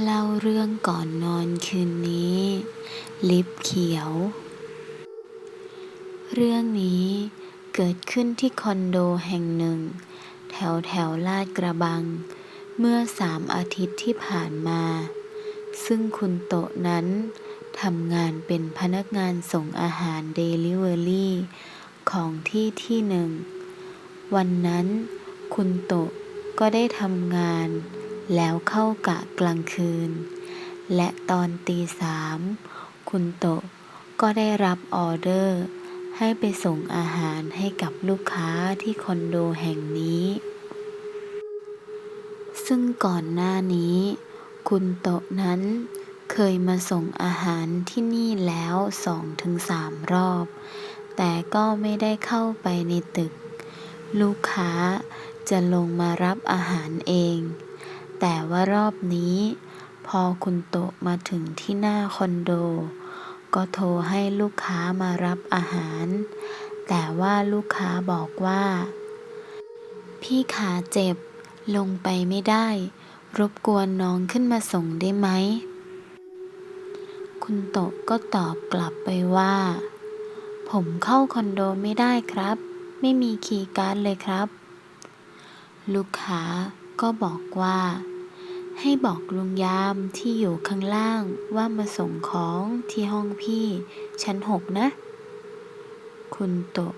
เล่าเรื่องก่อนนอนคืนนี้ ลิปเขียว เรื่องนี้เกิดขึ้นที่คอนโดแห่งหนึ่ง แถวแถวลาดกระบัง เมื่อสามอาทิตย์ที่ผ่านมา ซึ่งคุณโตะนั้นทำงานเป็นพนักงานส่งอาหารเดลิเวอรี่ของที่ที่หนึ่ง วันนั้นคุณโตะก็ได้ทำงาน แล้วเข้ากะกลางคืน และตอนตีสามคุณโตะก็ได้รับออเดอร์ ให้ไปส่งอาหารให้กับลูกค้าที่คอนโดแห่งนี้ ซึ่งก่อนหน้านี้ คุณโตะนั้นเคยมาส่งอาหารที่นี่แล้วสองถึงสามรอบ แต่ก็ไม่ได้เข้าไปในตึก ลูกค้าจะลงมารับอาหารเอง แต่ว่ารอบนี้ พอคุณโตะมาถึงที่หน้าคอนโด ก็โทรให้ลูกค้ามารับอาหาร แต่ว่าลูกค้าบอกว่า พี่ขาเจ็บ ลงไปไม่ได้ รบกวนน้องขึ้นมาส่งได้ไหม คุณโตะก็ตอบกลับไปว่า ผมเข้าคอนโดไม่ได้ครับ ไม่มีคีย์การ์ดเลยครับ ลูกค้าก็บอกว่า ให้บอกลุงยามที่อยู่ข้างล่างว่ามาส่งของที่ห้องพี่ชั้นหกนะ คุณโตะ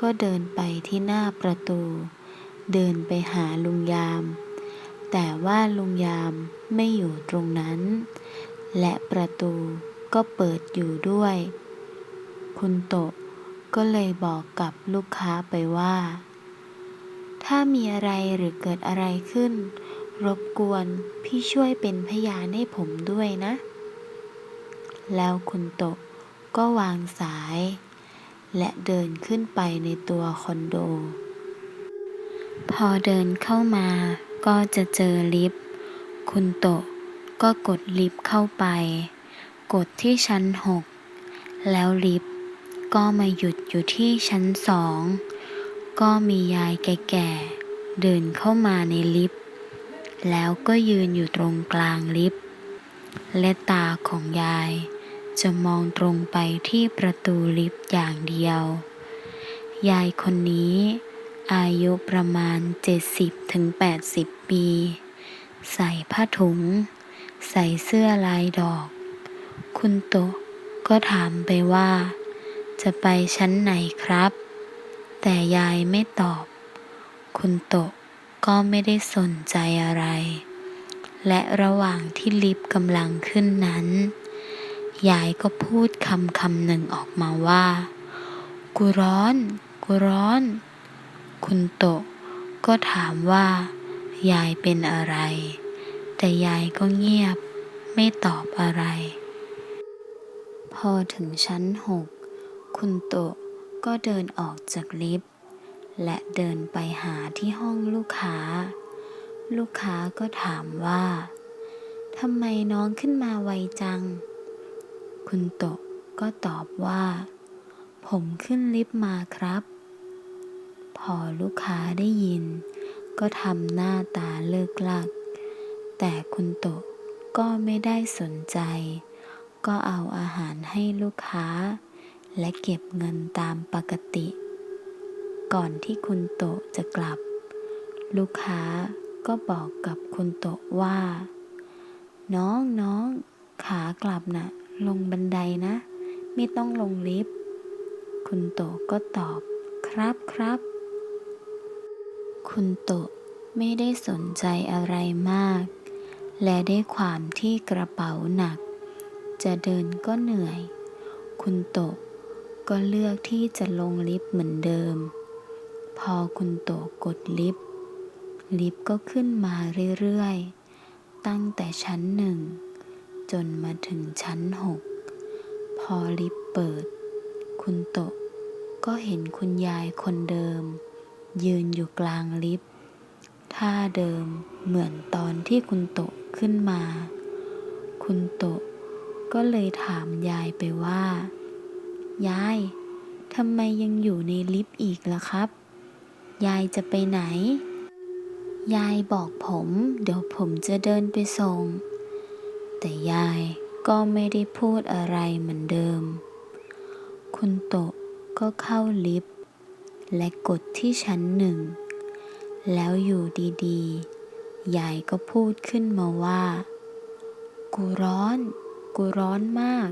ก็เดินไปที่หน้าประตู เดินไปหาลุงยาม แต่ว่าลุงยามไม่อยู่ตรงนั้น และประตูก็เปิดอยู่ด้วย คุณโตะก็เลยบอกกับลูกค้าไปว่า ถ้ามีอะไรหรือเกิดอะไรขึ้น รบกวนพี่ช่วยเป็นพยานให้ผมด้วยนะ แล้วคุณโตะก็วางสาย และเดินขึ้นไปในตัวคอนโด พอเดินเข้ามาก็จะเจอลิฟต์ คุณโตะก็กดลิฟต์เข้าไป กดที่ชั้นหกแล้วลิฟต์ก็มาหยุดอยู่ที่ชั้นสอง ก็มียายแก่ๆ เดินเข้ามาในลิฟต์ แล้วก็ยืนอยู่ตรงกลางลิฟต์และตาของยาย จะมองตรงไปที่ประตูลิฟต์อย่างเดียว ยายคนนี้ อายุประมาณ 70-80ถึง80ปี ใส่ผ้าถุง ใส่เสื้อลายดอก คุณโตก็ถามไปว่า จะไปชั้นไหนครับ แต่ยายไม่ตอบ คุณโตะ ก็ไม่ได้สนใจอะไร และระหว่างที่ลิฟต์กำลังขึ้นนั้น ยายก็พูดคำคำหนึ่งออกมาว่า กูร้อน กูร้อน คุณโตก็ถามว่า ยายเป็นอะไร แต่ยายก็เงียบไม่ตอบอะไร พอถึงชั้นหก คุณโตก็เดินออกจากลิฟต์ และเดินไปหาที่ห้องลูกค้า ลูกค้าก็ถามว่าทำไมน้องขึ้นมาไวจัง คุณโตะก็ตอบว่า ผมขึ้นลิฟต์มาครับ พอลูกค้าได้ยิน ก็ทำหน้าตาเลิกลัก แต่คุณโตะก็ไม่ได้สนใจ ก็เอาอาหารให้ลูกค้า และเก็บเงินตามปกติ ก่อนที่คุณโตะจะกลับ ลูกค้าก็บอกกับคุณโตะว่า น้องน้องขากลับนะ่ะ ลงบันไดนะ ไม่ต้องลงลิฟต์คุณโตะก็ตอบครับครับ คุณโตะไม่ได้สนใจอะไรมาก และได้ความที่กระเป๋าหนัก จะเดินก็เหนื่อย คุณโตะก็เลือกที่จะลงลิฟต์เหมือนเดิม พอคุณโตกดลิฟต์ลิฟต์ก็ขึ้นมาเรื่อยๆ ตั้งแต่ชั้นหนึ่ง จนมาถึงชั้นหก พอลิฟต์เปิด คุณโตก็เห็นคุณยายคนเดิม ยืนอยู่กลางลิฟต์ท่าเดิมเหมือนตอนที่คุณโตขึ้นมา คุณโตก็เลยถามยายไปว่า ยายทำไมยังอยู่ในลิฟต์อีกล่ะครับ ยายจะไปไหน ยายบอกผมเดี๋ยวผมจะเดินไปส่ง แต่ยายก็ไม่ได้พูดอะไรเหมือนเดิม คุณโตะก็เข้าลิฟต์และกดที่ชั้นหนึ่ง แล้วอยู่ดีๆ ยายก็พูดขึ้นมาว่า กูร้อน กูร้อนมาก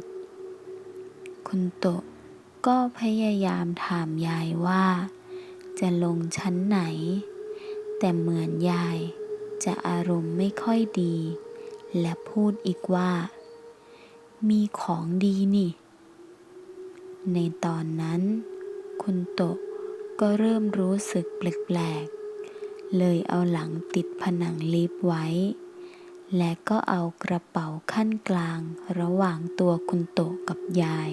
คุณโตะก็พยายามถามยายว่า จะลงชั้นไหน แต่เหมือนยายจะอารมณ์ไม่ค่อยดี และพูดอีกว่า มีของดีนี่ ในตอนนั้น คุณโตะก็เริ่มรู้สึกแปลกๆ เลยเอาหลังติดผนังลิฟต์ไว้ และก็เอากระเป๋าขั้นกลางระหว่างตัวคุณโตะกับยาย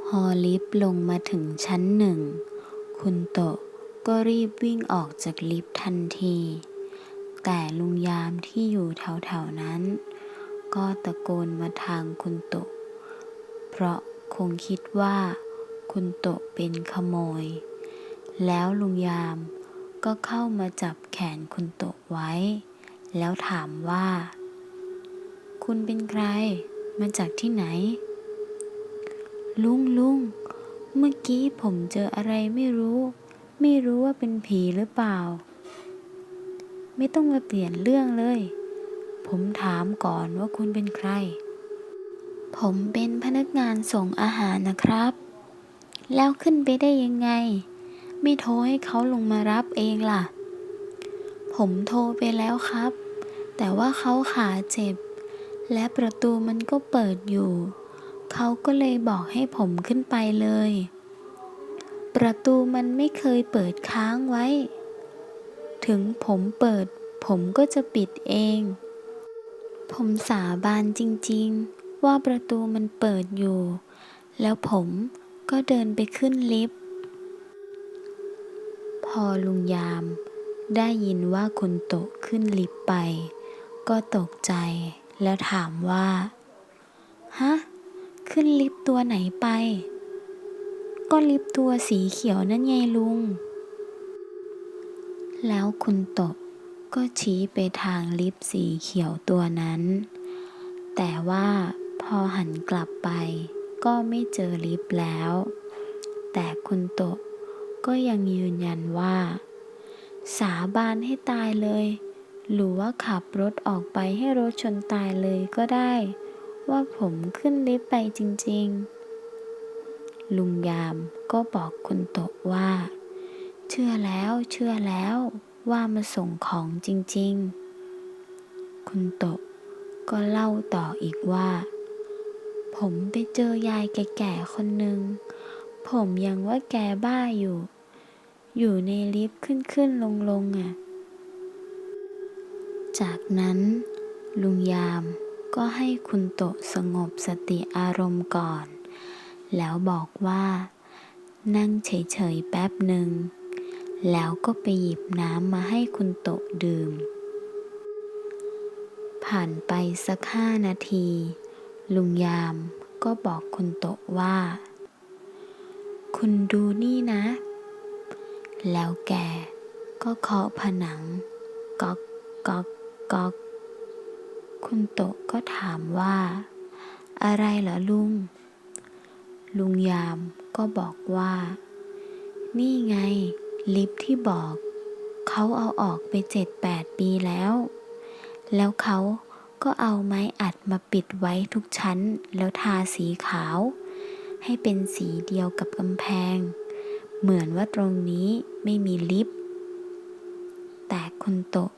พอลิฟต์ลงมาถึงชั้นหนึ่ง คุณโตะก็รีบวิ่งออกจากลิฟต์ทันที แต่ลุงยามที่อยู่แถวๆนั้น ก็ตะโกนมาทางคุณโตะ เพราะคงคิดว่าคุณโตะเป็นขโมย แล้วลุงยามก็เข้ามาจับแขนคุณโตะไว้ แล้วถามว่า คุณเป็นใคร มาจากที่ไหน ลุงลุง เมื่อกี้ผมเจออะไรไม่รู้ ไม่รู้ว่าเป็นผีหรือเปล่า ไม่ต้องมาเปลี่ยนเรื่องเลย ผมถามก่อนว่าคุณเป็นใคร ผมเป็นพนักงานส่งอาหารนะครับ แล้วขึ้นไปได้ยังไง ไม่โทรให้เขาลงมารับเองล่ะ ผมโทรไปแล้วครับ แต่ว่าเขาขาเจ็บ และประตูมันก็เปิดอยู่ เขาก็เลยบอกให้ผมขึ้นไปเลย ประตูมันไม่เคยเปิดค้างไว้ ถึงผมเปิด ผมก็จะปิดเอง ผมสาบานจริงๆ ว่าประตูมันเปิดอยู่ แล้วผมก็เดินไปขึ้นลิฟต์ พอลุงยามได้ยินว่าคุณโตขึ้นลิฟต์ไป ก็ตกใจแล้วถามว่า ฮะ ขึ้นลิฟต์ตัวไหนไป ก็ลิฟต์ตัวสีเขียวนั่นไงลุง แล้วคุณโตะก็ชี้ไปทางลิฟต์สีเขียวตัวนั้น แต่ว่าพอหันกลับไป ก็ไม่เจอลิฟต์แล้ว แต่คุณโตะก็ยังยืนยันว่า สาบานให้ตายเลย หรือว่าขับรถออกไปให้รถชนตายเลยก็ได้ ว่าผมขึ้นลิฟต์ไปจริง ๆ ลุงยามก็บอกคุณโตะว่า เชื่อแล้วเชื่อแล้วว่ามาส่งของจริง ๆ คุณโตะก็เล่าต่ออีกว่า ผมไปเจอยายแก่ๆคนหนึ่ง ผมยังว่าแกบ้าอยู่ อยู่ในลิฟต์ขึ้นขึ้นลงลงๆอะ จากนั้นลุงยาม ก็ให้คุณโตสงบสติอารมณ์ก่อน แล้วบอกว่า นั่งเฉยๆแป๊บหนึ่ง แล้วก็ไปหยิบน้ำมาให้คุณโตดื่ม ผ่านไปสักห้านาที ลุงยามก็บอกคุณโตว่า คุณดูนี่นะ แล้วแกก็เคาะผนัง ก๊อกก๊อกก๊อก คุณโตะก็ถามว่า อะไรเหรอลุง ลุงยามก็บอกว่า นี่ไง ลิฟที่บอก เขาเอาออกไปเจ็ดแปดปีแล้ว แล้วเขาก็เอาไม้อัดมาปิดไว้ทุกชั้น แล้วทาสีขาว ให้เป็นสีเดียวกับกำแพง เหมือนว่าตรงนี้ไม่มีลิฟต์แต่คุณโตะ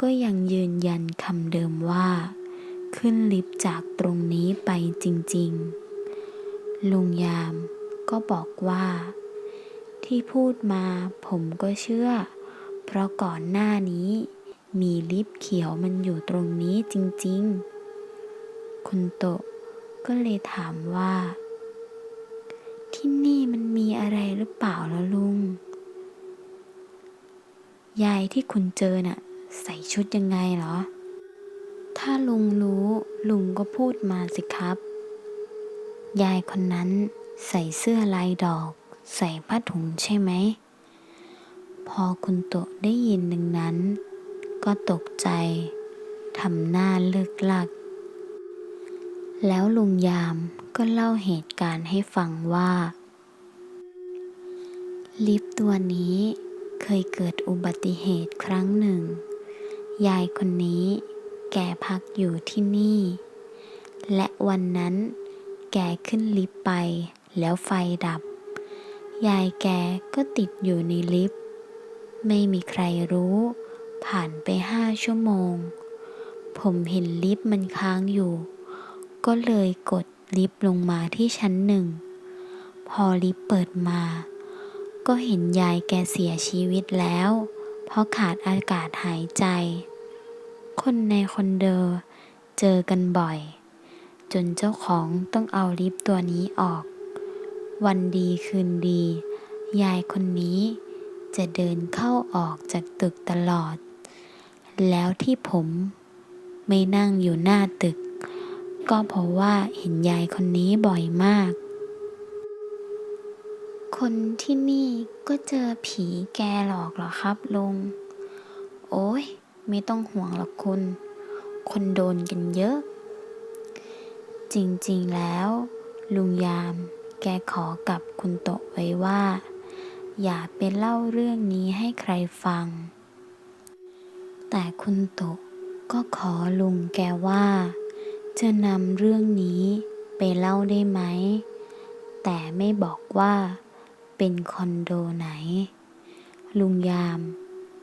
ก็ยังยืนยันคำเดิมว่า ขึ้นลิฟต์จากตรงนี้ไปจริง ๆ ลุงยามก็บอกว่า ที่พูดมาผมก็เชื่อ เพราะก่อนหน้านี้ มีลิฟต์เขียวมันอยู่ตรงนี้จริง ๆ คุณโตก็เลยถามว่า ที่นี่มันมีอะไรหรือเปล่าล่ะลุง ยายที่คุณเจอน่ะ ใส่ชุดยังไงเหรอ ถ้าลุงรู้ลุงก็พูดมาสิครับ ยายคนนั้นใส่เสื้อลายดอก ใส่ผ้าถุงใช่ไหม พอคุณโตได้ยินดังนั้น ก็ตกใจทำหน้าเลิกลัก แล้วลุงยามก็เล่าเหตุการณ์ให้ฟังว่า ลิฟต์ตัวนี้เคยเกิดอุบัติเหตุครั้งหนึ่ง ยายคนนี้แกพักอยู่ที่นี่ และวันนั้นแกขึ้นลิฟต์ไปแล้วไฟดับ ยายแกก็ติดอยู่ในลิฟต์ ไม่มีใครรู้ ผ่านไปห้าชั่วโมง ผมเห็นลิฟต์มันค้างอยู่ ก็เลยกดลิฟต์ลงมาที่ชั้นหนึ่ง พอลิฟต์เปิดมา ก็เห็นยายแกเสียชีวิตแล้ว เพราะขาดอากาศหายใจ คนในคอนโดเจอกันบ่อย จนเจ้าของต้องเอาลิฟต์ตัวนี้ออก วันดีคืนดี ยายคนนี้จะเดินเข้าออกจากตึกตลอด แล้วที่ผมไม่นั่งอยู่หน้าตึก ก็เพราะว่าเห็นยายคนนี้บ่อยมาก คนที่นี่ก็เจอผีแกหลอกเหรอครับลุง โอ้ย ไม่ต้องห่วงหรอกคุณ คนโดนกันเยอะ จริงๆแล้ว ลุงยามแกขอกับคุณโตะไว้ว่า อย่าไปเล่าเรื่องนี้ให้ใครฟัง แต่คุณโตะก็ขอลุงแกว่า จะนำเรื่องนี้ไปเล่าได้ไหม แต่ไม่บอกว่า เป็นคอนโดไหน ลุงยาม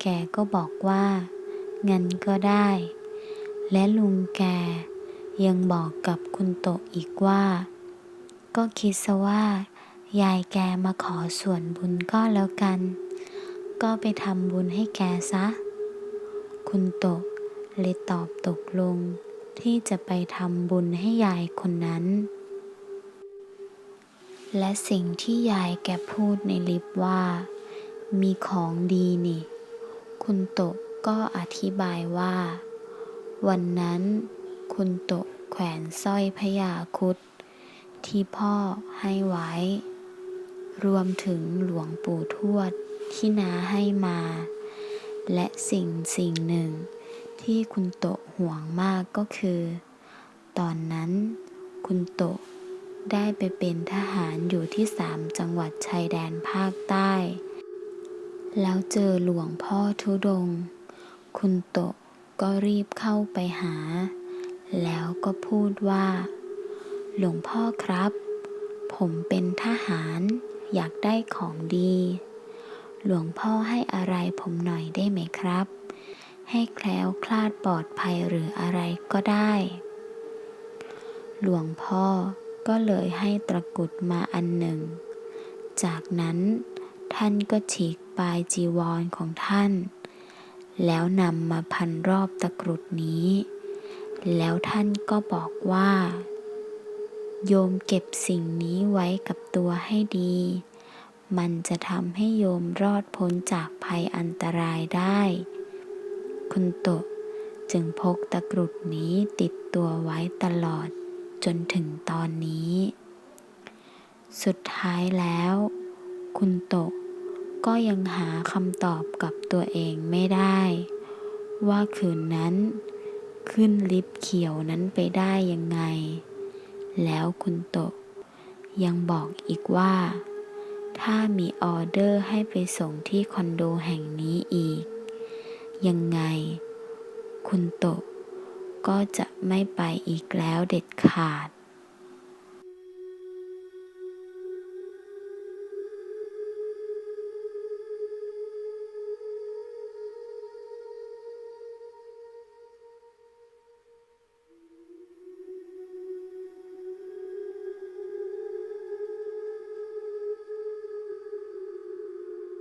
แกก็บอกว่า งั้นก็ได้ และลุงแกยังบอกกับคุณโตอีกว่า ก็คิดซะว่า ยายแกมาขอส่วนบุญก็แล้วกัน ก็ไปทำบุญให้แกซะ คุณโตเลยตอบตกลงที่จะไปทำบุญให้ยายคนนั้น และสิ่งที่ยายแกพูดในลิฟต์ว่า มีของดีนี่ คุณโตะก็อธิบายว่า วันนั้นคุณโตะแขวนสร้อยพญาครุดที่พ่อให้ไว้ รวมถึงหลวงปู่ทวดที่นาให้มา และสิ่งสิ่งหนึ่ง ที่คุณโตะห่วงมากก็คือ ตอนนั้นคุณโตะ ได้ไปเป็นทหารอยู่ที่สามจังหวัดชายแดนภาคใต้ แล้วเจอหลวงพ่อทุดง คุณโตก็รีบเข้าไปหา แล้วก็พูดว่า หลวงพ่อครับ ผมเป็นทหารอยากได้ของดี หลวงพ่อให้อะไรผมหน่อยได้ไหมครับ ให้แคล้วคลาดปลอดภัยหรืออะไรก็ได้ หลวงพ่อ ก็เลยให้ตะกรุดมาอันหนึ่ง จากนั้นท่านก็ฉีกปลายจีวรของท่าน แล้วนำมาพันรอบตะกรุดนี้ แล้วท่านก็บอกว่า โยมเก็บสิ่งนี้ไว้กับตัวให้ดี มันจะทำให้โยมรอดพ้นจากภัยอันตรายได้ คุณโตจึงพกตะกรุดนี้ติดตัวไว้ตลอด จนถึงตอนนี้ สุดท้ายแล้ว คุณโตะก็ยังหาคำตอบกับตัวเองไม่ได้ ว่าคืนนั้น ขึ้นลิฟต์เขียวนั้นไปได้ยังไง แล้วคุณโตะยังบอกอีกว่า ถ้ามีออเดอร์ให้ไปส่งที่คอนโดแห่งนี้อีก ยังไง ก็จะไม่ไปอีกแล้วเด็ดขาด